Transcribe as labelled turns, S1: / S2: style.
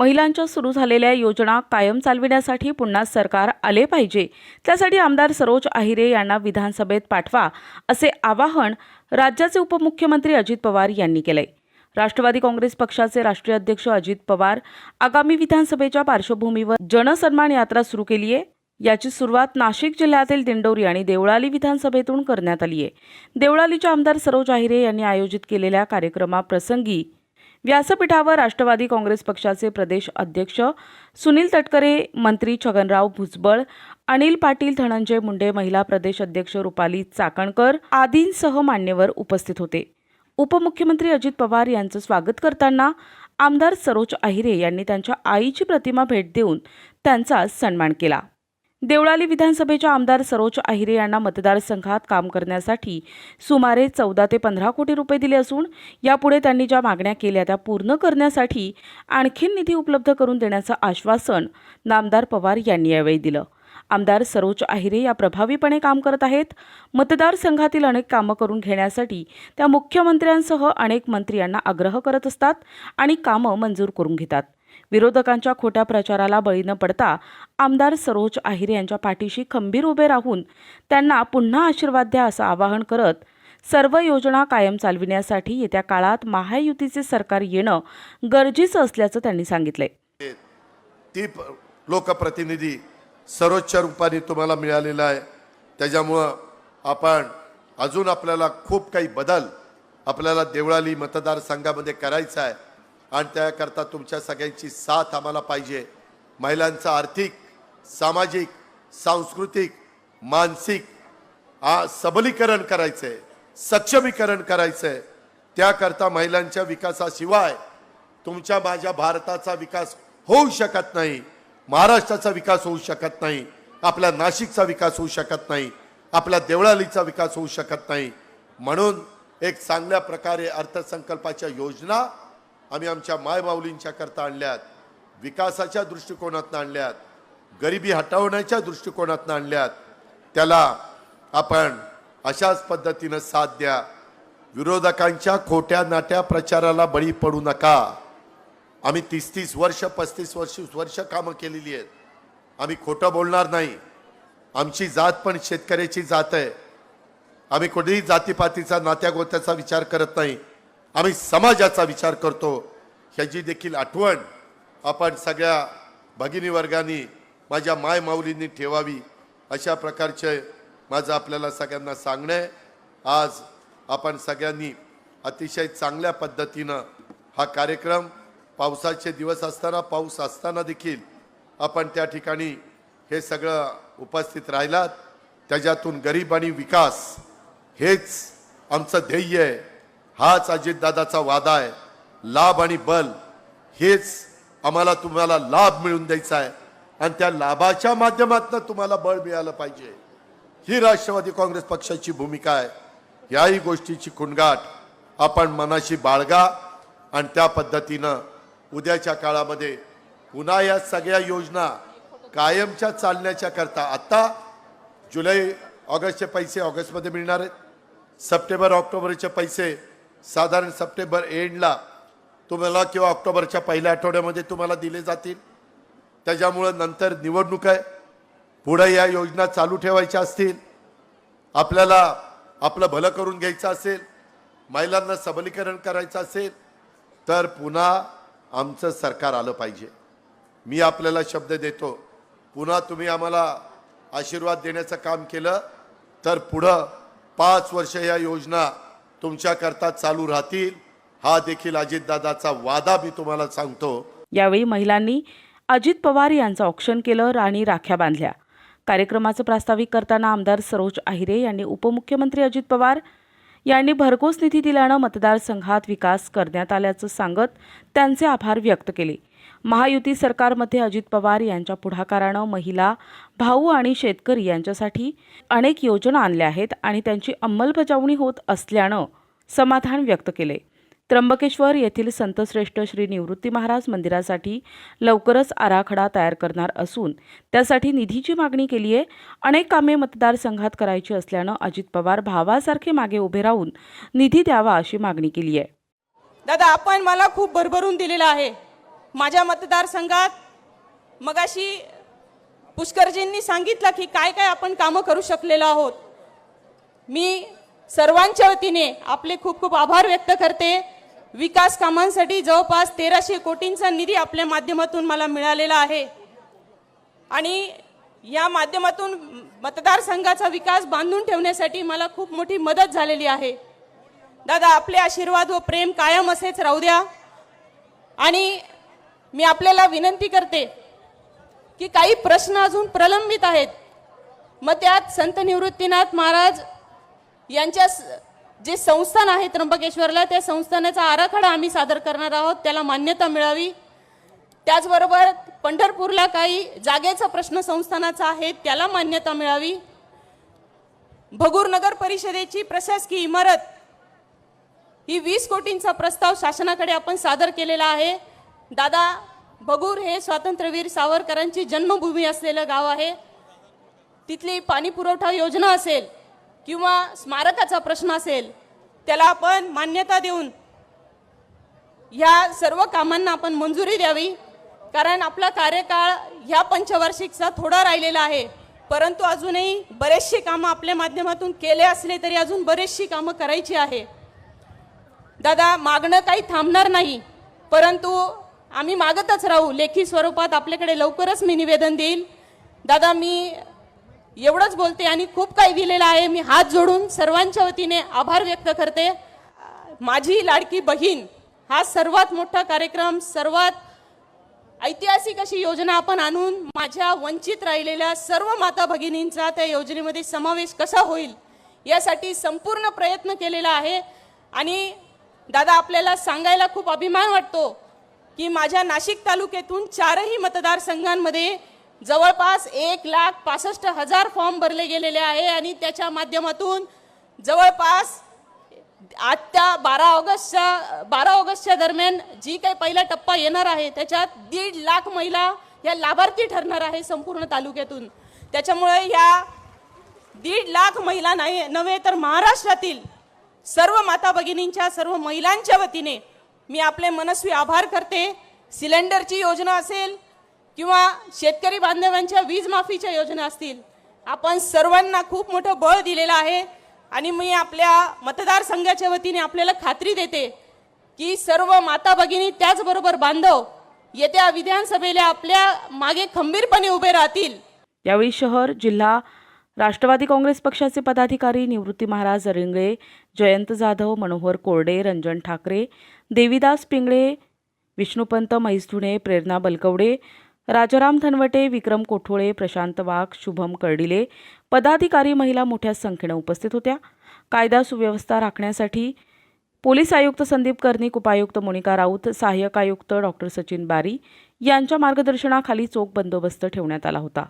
S1: महिलांच्या सुरू झालेल्या योजना कायम चालविण्यासाठी पुन्हा सरकार आले पाहिजे. त्यासाठी आमदार सरोज आहिरे यांना विधानसभेत पाठवा असे आवाहन राज्याचे उपमुख्यमंत्री अजित पवार यांनी केले. राष्ट्रवादी काँग्रेस पक्षाचे राष्ट्रीय अध्यक्ष अजित पवार आगामी विधानसभेच्या पार्श्वभूमीवर जनसन्मान यात्रा सुरू केली आहे याची सुरुवात नाशिक जिल्ह्यातील दिंडोरी आणि देवळाली विधानसभेतून करण्यात आली आहे देवळालीच्या आमदार सरोज आहिरे यांनी आयोजित केलेल्या कार्यक्रमाप्रसंगी व्यासपीठावर राष्ट्रवादी काँग्रेस पक्षाचे प्रदेश अध्यक्ष सुनील तटकरे मंत्री छगनराव भुजबळ अनिल पाटील धनंजय मुंडे महिला प्रदेश अध्यक्ष रुपाली चाकणकर आदींसह मान्यवर उपस्थित होते. उपमुख्यमंत्री अजित पवार यांचं स्वागत करताना आमदार सरोज आहिरे यांनी त्यांच्या आईची प्रतिमा भेट देऊन त्यांचा सन्मान केला. देवळाली विधानसभेच्या आमदार सरोज आहिरे यांना मतदारसंघात काम करण्यासाठी सुमारे चौदा ते पंधरा कोटी रुपये दिले असून यापुढे त्यांनी ज्या मागण्या केल्या त्या पूर्ण करण्यासाठी आणखीन निधी उपलब्ध करून देण्याचं आश्वासन नामदार पवार यांनी यावेळी दिलं. आमदार सरोज आहिरे या प्रभावीपणे काम करत आहेत. मतदारसंघातील अनेक कामं करून घेण्यासाठी त्या मुख्यमंत्र्यांसह अनेक मंत्री यांना आग्रह करत असतात आणि कामं मंजूर करून घेतात. विरोधकांच्या खोट्या प्रचाराला बळी न पडता आमदार सरोज आहिरे यांच्या पाठीशी खंबीर उभे राहून त्यांना पुन्हा आशीर्वाद द्या असं आवाहन करत सर्व योजना कायम चालविण्यासाठी येत्या काळात महायुतीचे सरकार येणं गरजेचं असल्याचं त्यांनी सांगितले
S2: ती प- लोकप्रतिनिधी सर्वोच्च रूपाने तुम्हाला मिळालेला आहे. त्याच्यामुळं आपण अजून आपल्याला खूप काही बदल आपल्याला देवळाली मतदारसंघामध्ये करायचा आहे. आणि त्याकरता तुमच्या सगळ्यांची साथ आम्हाला पाहिजे. महिलांचं आर्थिक सामाजिक सांस्कृतिक मानसिक आ सबलीकरण करायचं आहे सक्षमीकरण करायचं आहे त्याकरता महिलांच्या विकासाशिवाय तुमच्या माझ्या भारताचा विकास होऊ शकत नाही महाराष्ट्राचा विकास होऊ शकत नाही आपल्या नाशिकचा विकास होऊ शकत नाही आपल्या देवळालीचा विकास होऊ शकत नाही. म्हणून एक चांगल्या प्रकारे अर्थसंकल्पाच्या योजना आम्ही आमच्या मायबाऊलींच्या करता आणल्यात विकासाच्या दृष्टिकोनातून आणल्यात गरिबी हटवण्याच्या दृष्टिकोनातून आणल्यात. त्याला आपण अशाच पद्धतीनं साथ द्या. विरोधकांच्या खोट्या नाट्या प्रचाराला बळी पडू नका. आम्ही तीस तीस वर्ष पस्तीस वर्ष वर्ष कामं केलेली आहेत. आम्ही खोटं बोलणार नाही. आमची जात पण शेतकऱ्याची जात आहे. आम्ही कुठेही जातीपातीचा नात्यागोत्याचा विचार करत नाही. आम्ही समाजाचा विचार करतो. ह्याची देखील आठवण आपण सगळ्या भगिनी वर्गांनी माझ्या माय माऊलींनी ठेवावी अशा प्रकारचे माझं आपल्याला सगळ्यांना सांगणं. आहे आज आपण सगळ्यांनी अतिशय चांगल्या पद्धतीनं हा कार्यक्रम पावसाचे दिवस असताना पाऊस असताना देखील आपण त्या ठिकाणी हे सगळं उपस्थित राहिलात. त्याच्यातून गरीब आणि विकास हेच आमचं ध्येय आहे. हाच अजितदादाचा वादा आहे. लाभ आणि बल हेच आम्हाला तुम्हाला लाभ मिळून द्यायचा आहे. आणि त्या लाभाच्या माध्यमातून तुम्हाला बळ मिळालं पाहिजे. ही राष्ट्रवादी काँग्रेस पक्षाची भूमिका आहे. याही गोष्टीची खुणगाट आपण मनाशी बाळगा आणि त्या पद्धतीनं उद्याच्या काळामध्ये पुन्हा या सगळ्या योजना कायमच्या चालण्याच्या करता आत्ता जुलै ऑगस्टचे पैसे ऑगस्टमध्ये मिळणार आहेत. सप्टेंबर ऑक्टोबरचे पैसे साधारण सप्टेंबर एंडला तुम्हाला किंवा ऑक्टोबरच्या पहिल्या आठवड्यामध्ये तुम्हाला दिले जातील. त्याच्यामुळं नंतर निवडणूक आहे. पुढे या योजना चालू ठेवायच्या असतील. आपल्याला आपलं भलं करून घ्यायचं असेल. महिलांना सबलीकरण करायचं असेल. तर पुन्हा आमचं सरकार आलं पाहिजे. मी आपल्याला शब्द देतो. पुन्हा तुम्ही आम्हाला आशीर्वाद देण्याचं काम केलं. तर पुढं पाच वर्ष या योजना तुमच्याकरता चालू राहतील. हा देखील अजितदादाचा वादा मी तुम्हाला सांगतो.
S1: यावेळी महिलांनी अजित पवार यांचं औक्षण केलं आणि राख्या बांधल्या. कार्यक्रमाचं प्रास्ताविक करताना आमदार सरोज आहिरे यांनी उपमुख्यमंत्री अजित पवार यांनी भरघोस निधी दिल्यानं मतदारसंघात विकास करण्यात आल्याचं सांगत त्यांचे आभार व्यक्त केले. महायुती सरकारमध्ये अजित पवार यांच्या पुढाकारानं महिला भाऊ आणि शेतकरी यांच्यासाठी अनेक योजना आणल्या आहेत आणि त्यांची अंमलबजावणी होत असल्यानं समाधान व्यक्त केले. त्र्यंबकेश्वर येथील संतश्रेष्ठ श्री निवृत्ती महाराज मंदिरासाठी लवकरच आराखडा तयार करणार असून त्यासाठी निधीची मागणी केली आहे अनेक कामे मतदारसंघात करायची असल्यानं अजित पवार भावासारखे मागे उभे राहून निधी द्यावा अशी मागणी केली आहे
S3: दादा आपण मला खूप भरभरून दिलेलं आहे. माझ्या मतदारसंघात मगाशी पुष्करजींनी सांगितलं की काय काय आपण कामं करू शकलेलो आहोत. मी सर्वांच्या वतीने आपले खूप खूप आभार व्यक्त करते. विकास कामांसाठी जवळपास तेराशे कोटींचा निधी आपल्या माध्यमातून मला मिळालेला आहे. आणि या माध्यमातून मतदारसंघाचा विकास बांधून ठेवण्यासाठी मला खूप मोठी मदत झालेली आहे. दादा आपले आशीर्वाद व प्रेम कायम असेच राहू द्या. आणि मी आपल्याला विनंती करते की काही प्रश्न अजून प्रलंबित आहेत. मग त्यात संत निवृत्तीनाथ महाराज यांच्या जे संस्थान आहे त्र्यंबकेश्वरला त्या संस्थानाचा आराखडा आम्ही सादर करणार आहोत. त्याला मान्यता मिळावी. त्याचबरोबर पंढरपूरला काही जागेचा प्रश्न संस्थानाचा आहे त्याला मान्यता मिळावी. भगूर नगर परिषदेची प्रशासकीय इमारत ही वीस कोटींचा प्रस्ताव शासनाकडे आपण सादर केलेला आहे. दादा बगूर हे स्वातंत्र्यवीर सावरकरांची जन्मभूमी असलेलं गाव आहे. तिथली पाणी पुरवठा योजना असेल किंवा स्मारकाचा प्रश्न असेल त्याला आपण मान्यता देऊन ह्या सर्व कामांना आपण मंजुरी द्यावी. कारण आपला कार्यकाळ ह्या पंचवार्षिकचा थोडा राहिलेला आहे. परंतु अजूनही बरेचशी कामं आपल्या माध्यमातून केले असले तरी अजून बरेचशी कामं करायची आहे. दादा मागणं काही थांबणार नाही. परंतु आम्ही मागतच राहू. लेखी स्वरूपात आपल्याकडे लवकरच मी निवेदन देईल. दादा मी एवढंच बोलते आणि खूप काही दिलेलं आहे. मी हात जोडून सर्वांच्या वतीने आभार व्यक्त करते. माझी लाडकी बहीण हा सर्वात मोठा कार्यक्रम सर्वात ऐतिहासिक अशी योजना आपण आणून माझ्या वंचित राहिलेल्या सर्व माता भगिनींचा त्या योजनेमध्ये समावेश कसा होईल यासाठी संपूर्ण प्रयत्न केलेला आहे. आणि दादा आपल्याला सांगायला खूप अभिमान वाटतो. की माझ्या नाशिक तालुक्यातून चारही मतदारसंघांमध्ये जवळपास एक लाख पासष्ट हजार फॉर्म भरले गेलेले आहे आणि त्याच्या माध्यमातून जवळपास आत्ता बारा ऑगस्टच्या बारा ऑगस्टच्या दरम्यान जी काही पहिला टप्पा येणार आहे त्याच्यात दीड लाख महिला या लाभार्थी ठरणार आहे संपूर्ण तालुक्यातून. त्याच्यामुळे ह्या दीड लाख महिला नाही नव्हे तर महाराष्ट्रातील सर्व माता भगिनींच्या सर्व महिलांच्या वतीने मी आपले मनस्वी आभार करते. सिलेंडरची योजना असेल किंवा शेतकरी बांधवांच्या वीज माफीच्या योजना असतील आपण सर्वांना खूप मोठं बळ दिलेलं आहे आणि मी आपल्या मतदारसंघाच्या वतीने आपल्याला खात्री देते की सर्व माता भगिनी त्याचबरोबर बांधव येत्या विधानसभेला आपल्या मागे खंबीरपणे उभे राहतील.
S1: यावेळी शहर जिल्हा राष्ट्रवादी काँग्रेस पक्षाचे पदाधिकारी निवृत्ती महाराज रिंगळे जयंत जाधव मनोहर कोरडे रंजन ठाकरे देविदास पिंगळे विष्णुपंत म्हैसधुणे प्रेरणा बलकवडे राजाराम धनवटे विक्रम कोठोळे प्रशांत वाघ शुभम कर्डिले पदाधिकारी महिला मोठ्या संख्येनं उपस्थित होत्या. कायदा सुव्यवस्था राखण्यासाठी पोलीस आयुक्त संदीप कर्णिक उपायुक्त मोनिका राऊत सहाय्यक आयुक्त डॉक्टर सचिन बारी यांच्या मार्गदर्शनाखाली चोख बंदोबस्त ठेवण्यात आला होता.